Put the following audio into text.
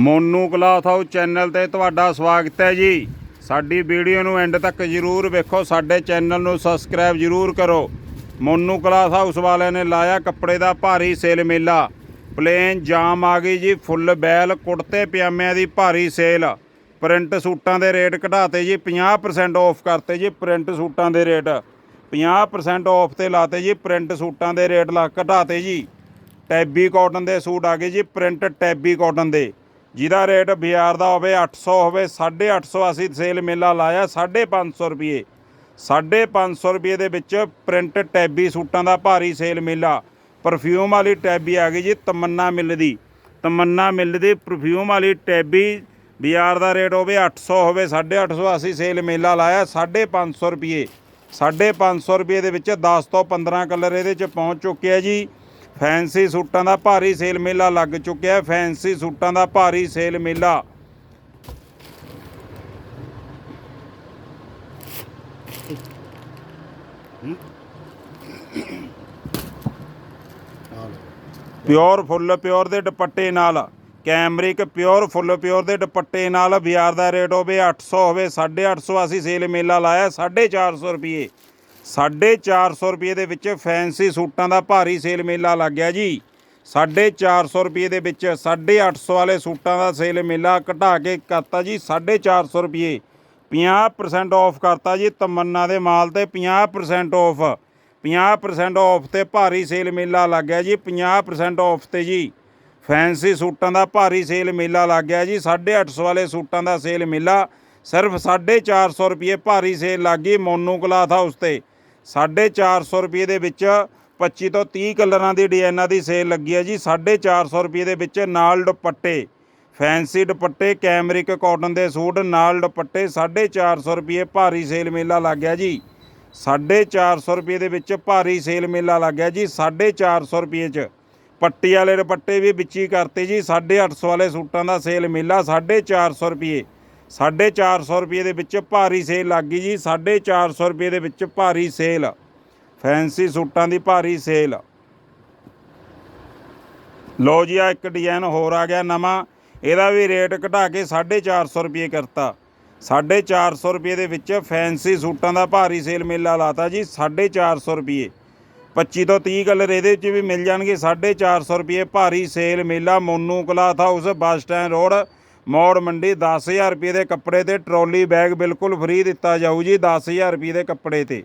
Monu cloth house channel ਤੇ ਤੁਹਾਡਾ ਸਵਾਗਤ ਹੈ ਜੀ। ਸਾਡੀ ਵੀਡੀਓ ਨੂੰ ਐਂਡ ਤੱਕ ਜਰੂਰ ਵੇਖੋ, ਸਾਡੇ ਚੈਨਲ ਨੂੰ ਸਬਸਕ੍ਰਾਈਬ ਜਰੂਰ ਕਰੋ। ਮੋਨੂ ਕਲਾਥ ਹਾਊਸ ਵਾਲਿਆਂ ਨੇ ਲਾਇਆ ਕੱਪੜੇ ਦਾ ਭਾਰੀ ਸੇਲ ਮੇਲਾ। ਪਲੇਨ ਜਾਮ ਆ ਗਈ ਜੀ, ਫੁੱਲ ਬੈਲ ਕੁੜਤੇ ਪਜਾਮਿਆਂ ਦੀ ਭਾਰੀ ਸੇਲ। ਪ੍ਰਿੰਟ ਸੂਟਾਂ ਦੇ ਰੇਟ ਘਟਾਤੇ ਜੀ 50% ਆਫ ਕਰਤੇ ਜੀ ਪ੍ਰਿੰਟ ਸੂਟਾਂ ਦੇ ਰੇਟ। 50% ਆਫ ਤੇ ਲਾਤੇ ਜੀ, ਪ੍ਰਿੰਟ ਸੂਟਾਂ ਦੇ ਰੇਟ ਲਾ ਘਟਾਤੇ ਜੀ। ਟੈਬੀ ਕਾਟਨ ਦੇ ਸੂਟ ਆ ਗਏ ਜੀ, ਪ੍ਰਿੰਟ ਟੈਬੀ ਕਾਟਨ ਦੇ। ਜਿਹਦਾ ਰੇਟ ਬਾਜ਼ਾਰ ਦਾ ਹੋਵੇ 800 ਹੋਵੇ 850 ਅਸੀਂ ਸੇਲ ਮੇਲਾ ਲਾਇਆ 550 ਰੁਪਏ। 550 ਰੁਪਏ ਦੇ ਵਿੱਚ ਪ੍ਰਿੰਟ ਟੈਬੀ ਸੂਟਾਂ ਦਾ ਭਾਰੀ ਸੇਲ ਮੇਲਾ। ਪਰਫਿਊਮ ਵਾਲੀ ਟੈਬੀ ਆ ਗਈ ਜੀ, ਤਮੰਨਾ ਮਿੱਲ ਦੀ। ਤਮੰਨਾ ਮਿੱਲ ਦੀ, ਪਰਫਿਊਮ ਵਾਲੀ ਟੈਬੀ ਬਾਜ਼ਾਰ ਦਾ ਰੇਟ ਹੋਵੇ 800 ਹੋਵੇ 850 ਅਸੀਂ ਸੇਲ ਮੇਲਾ ਲਾਇਆ 550 ਰੁਪਏ। 550 ਰੁਪਏ ਦੇ ਵਿੱਚ 10 ਤੋਂ 15 ਕਲਰ ਇਹਦੇ ਚ ਪਹੁੰਚ ਚੁੱਕੇ ਆ ਜੀ। ਫੈਂਸੀ ਸੂਟਾਂ ਦਾ ਭਾਰੀ ਸੇਲ ਮੇਲਾ ਲੱਗ ਚੁੱਕਿਆ ਹੈ। ਫੈਂਸੀ ਸੂਟਾਂ ਦਾ ਭਾਰੀ ਸੇਲ ਮੇਲਾ। ਪਿਓਰ ਫੁੱਲ, ਪਿਓਰ ਦੇ ਦੁਪੱਟੇ ਨਾਲ। ਕੈਮਰਿਕ ਪਿਓਰ ਫੁੱਲ, ਪਿਓਰ ਦੇ ਦੁਪੱਟੇ ਨਾਲ। ਬਾਜ਼ਾਰ ਦਾ ਰੇਟ ਹੋਵੇ 800 ਹੋਵੇ 850 ਅਸੀਂ ਸੇਲ ਮੇਲਾ ਲਾਇਆ 450 ਰੁਪਏ 450 ਰੁਪਏ ਦੇ ਵਿੱਚ ਫੈਂਸੀ ਸੂਟਾਂ ਦਾ ਭਾਰੀ ਸੇਲ ਮੇਲਾ ਲੱਗ ਗਿਆ ਜੀ। 450 ਰੁਪਏ ਦੇ ਵਿੱਚ 850 ਵਾਲੇ ਸੂਟਾਂ ਦਾ ਸੇਲ ਮੇਲਾ ਘਟਾ ਕੇ ਕਰਤਾ ਜੀ 450 ਰੁਪਏ। 50% ਆਫ ਕਰਤਾ ਜੀ, ਤਮੰਨਾ ਦੇ ਮਾਲ ਤੇ 50% ਆਫ 50% ਆਫ ਤੇ ਭਾਰੀ ਸੇਲ ਮੇਲਾ ਲੱਗ ਗਿਆ ਜੀ 50% ਆਫ ਤੇ ਜੀ। ਫੈਂਸੀ ਸੂਟਾਂ ਦਾ ਭਾਰੀ ਸੇਲ ਮੇਲਾ ਲੱਗ ਗਿਆ ਜੀ 850 ਵਾਲੇ ਸੂਟਾਂ ਦਾ ਸੇਲ ਮੇਲਾ। ਸਿਰਫ 450 ਰੁਪਏ ਭਾਰੀ ਸੇਲ ਲੱਗ ਗਈ ਮੋਨੂ ਕਲਾਥ ਹਾਊਸ ਤੇ। 450 ਰੁਪਏ ਦੇ ਵਿੱਚ 25 ਤੋਂ 30 ਕਲਰਾਂ ਦੀ ਡਿਜ਼ਾਈਨਾਂ ਦੀ ਸੇਲ ਲੱਗੀ ਹੈ ਜੀ। 450 ਰੁਪਏ ਦੇ ਵਿੱਚ ਨਾਲ ਦੁਪੱਟੇ, ਫੈਂਸੀ ਦੁਪੱਟੇ, ਕੈਮਰਿਕ ਕਾਟਨ ਦੇ ਸੂਟ, ਨਾਲ ਦੁਪੱਟੇ 450 ਰੁਪਏ ਭਾਰੀ ਸੇਲ ਮੇਲਾ ਲੱਗ ਗਿਆ ਜੀ। 450 ਰੁਪਏ ਦੇ ਵਿੱਚ ਭਾਰੀ ਸੇਲ ਮੇਲਾ ਲੱਗ ਗਿਆ ਜੀ 450 ਰੁਪਏ ਚ। ਪੱਟੀ ਵਾਲੇ ਦੁਪੱਟੇ ਵੀ ਵਿੱਚ ਹੀ ਕਰਤੇ ਜੀ 850 ਵਾਲੇ ਸੂਟਾਂ ਦਾ ਸੇਲ ਮੇਲਾ 450 ਰੁਪਏ। 450 ਰੁਪਏ ਦੇ ਵਿੱਚ ਭਾਰੀ ਸੇਲ ਲੱਗ ਗਈ ਜੀ 450 ਰੁਪਏ ਦੇ ਵਿੱਚ ਭਾਰੀ ਸੇਲ। ਫੈਂਸੀ ਸੂਟਾਂ ਦੀ ਭਾਰੀ ਸੇਲ। ਲੋ ਜੀ, ਆ ਇੱਕ ਡਿਜ਼ਾਈਨ ਹੋਰ ਆ ਗਿਆ ਨਵਾਂ। ਇਹਦਾ ਵੀ ਰੇਟ ਘਟਾ ਕੇ 450 ਰੁਪਏ ਕਰਤਾ। 450 ਰੁਪਏ ਦੇ ਵਿੱਚ ਫੈਂਸੀ ਸੂਟਾਂ ਦਾ ਭਾਰੀ ਸੇਲ ਮੇਲਾ ਲਾਤਾ ਜੀ 450 ਰੁਪਏ। 25 ਤੋਂ 30 ਕਲਰ ਇਹਦੇ ਵਿੱਚ ਵੀ ਮਿਲ ਜਾਣਗੇ 450 ਰੁਪਏ ਭਾਰੀ ਸੇਲ ਮੇਲਾ, Monu cloth house, bus stand road. Maur Mandi 10000 ਰੁਪਏ ਦੇ ਕੱਪੜੇ ਤੇ ਟਰੋਲੀ ਬੈਗ ਬਿਲਕੁਲ ਫ੍ਰੀ ਦਿੱਤਾ ਜਾਊ ਜੀ 10000 ਰੁਪਏ ਦੇ ਕੱਪੜੇ ਤੇ।